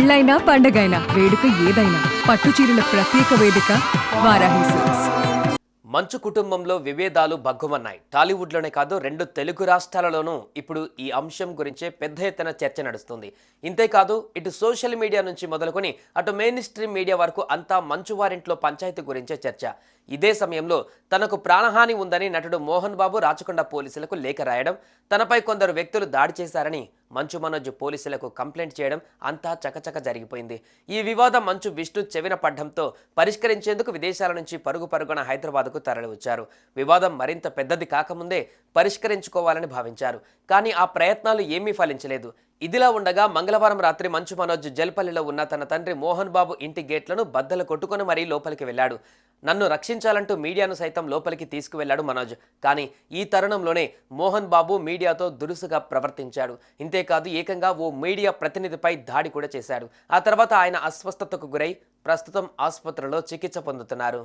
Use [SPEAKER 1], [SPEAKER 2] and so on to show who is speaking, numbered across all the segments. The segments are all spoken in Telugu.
[SPEAKER 1] పెళ్ళైనా పండగైనా వేడుక ఏదైనా పట్టు చీరల ప్రత్యేక వేదిక వారాహి సిల్క్స్.
[SPEAKER 2] మంచు కుటుంబంలో విభేదాలు భగ్గుమన్నాయి. టాలీవుడ్లోనే కాదు రెండు తెలుగు రాష్ట్రాలలోనూ ఇప్పుడు ఈ అంశం గురించే పెద్ద ఎత్తున చర్చ నడుస్తుంది. ఇంతేకాదు ఇటు సోషల్ మీడియా నుంచి మొదలుకొని అటు మెయిన్ స్ట్రీమ్ మీడియా వరకు అంతా మంచు వారింట్లో పంచాయతీ గురించే చర్చ. ఇదే సమయంలో తనకు ప్రాణహాని ఉందని నటుడు మోహన్ బాబు రాచకొండ పోలీసులకు లేఖ రాయడం తనపై కొందరు వ్యక్తులు దాడి చేశారని మంచు మనోజ్ పోలీసులకు కంప్లైంట్ చేయడం అంతా చకచక జరిగిపోయింది. ఈ వివాదం మంచు విష్ణు చెవిన పడ్డంతో పరిష్కరించేందుకు విదేశాల నుంచి పరుగు పరుగున హైదరాబాద్కు తరలివచ్చారు. వివాదం మరింత పెద్దది కాకముందే పరిష్కరించుకోవాలని భావించారు. కానీ ఆ ప్రయత్నాలు ఏమీ ఫలించలేదు. ఇదిలా ఉండగా మంగళవారం రాత్రి మంచు మనోజ్ జల్పల్లిలో ఉన్న తన తండ్రి మోహన్ బాబు ఇంటి గేట్లను బద్దలు కొట్టుకొని మరీ లోపలికి వెళ్ళాడు. నన్ను రక్షించాలంటూ మీడియాను సైతం లోపలికి తీసుకువెళ్ళాడు మనోజ్. కానీ ఈ తరుణంలోనే మోహన్ బాబు మీడియాతో దురుసుగా ప్రవర్తించాడు. ఇంతేకాదు ఏకంగా ఓ మీడియా ప్రతినిధిపై దాడి కూడా చేశాడు. ఆ తర్వాత ఆయన అస్వస్థతకు గురై ప్రస్తుతం ఆసుపత్రిలో చికిత్స పొందుతున్నారు.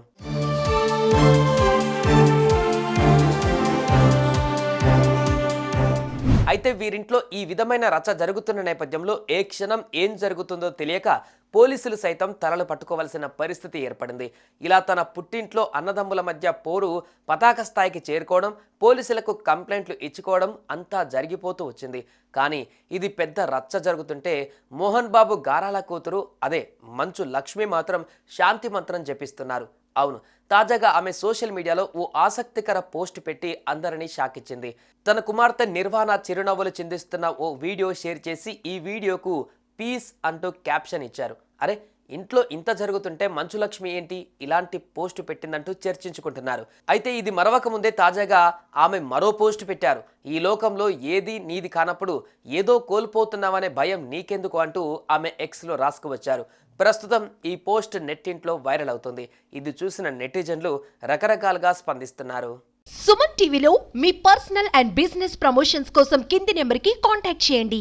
[SPEAKER 2] అయితే వీరింట్లో ఈ విధమైన రచ్చ జరుగుతున్న నేపథ్యంలో ఏ క్షణం ఏం జరుగుతుందో తెలియక పోలీసులు సైతం తలలు పట్టుకోవలసిన పరిస్థితి ఏర్పడింది. ఇలా తన పుట్టింట్లో అన్నదమ్ముల మధ్య పోరు పతాక స్థాయికి చేరుకోవడం పోలీసులకు కంప్లైంట్లు ఇచ్చుకోవడం అంతా జరిగిపోతూ వచ్చింది. కానీ ఇది పెద్ద రచ్చ జరుగుతుంటే మోహన్ బాబు గారాల కూతురు అదే మంచు లక్ష్మి మాత్రం శాంతి మంత్రం జపిస్తున్నారు. అవును తాజాగా ఆమె సోషల్ మీడియాలో ఓ ఆసక్తికర పోస్ట్ పెట్టి అందరినీ షాక్ ఇచ్చింది తన కుమార్తె నిర్వాణ చిరునవ్వులు చిందిస్తున్న ఓ వీడియో షేర్ చేసి ఈ వీడియోకు పీస్ అంటూ క్యాప్షన్ ఇచ్చారు. అరే ఇంట్లో ఇంత జరుగుతుంటే మంచు లక్ష్మి ఏంటి? ఇలాంటి పోస్ట్ పెట్టిందంటూ చర్చించుకుంటున్నారు. అయితే ఇది మరవక ముందే తాజాగా ఆమె మరో పోస్ట్ పెట్టారు. ఈ లోకంలో ఏది నీది కానప్పుడు ఏదో కోల్పోతున్నావనే భయం నీకెందుకు అంటూ ఆమె ఎక్స్లో రాసుకువచ్చారు. ప్రస్తుతం ఈ పోస్ట్ నెట్టింట్లో వైరల్ అవుతుంది. ఇది చూసిన నెటిజన్లు రకరకాలుగా స్పందిస్తున్నారు.
[SPEAKER 3] సుమన్ టీవీలో మీ పర్సనల్ అండ్ బిజినెస్ ప్రమోషన్స్ కోసం కింది నెంబర్కి కాంటాక్ట్ చేయండి.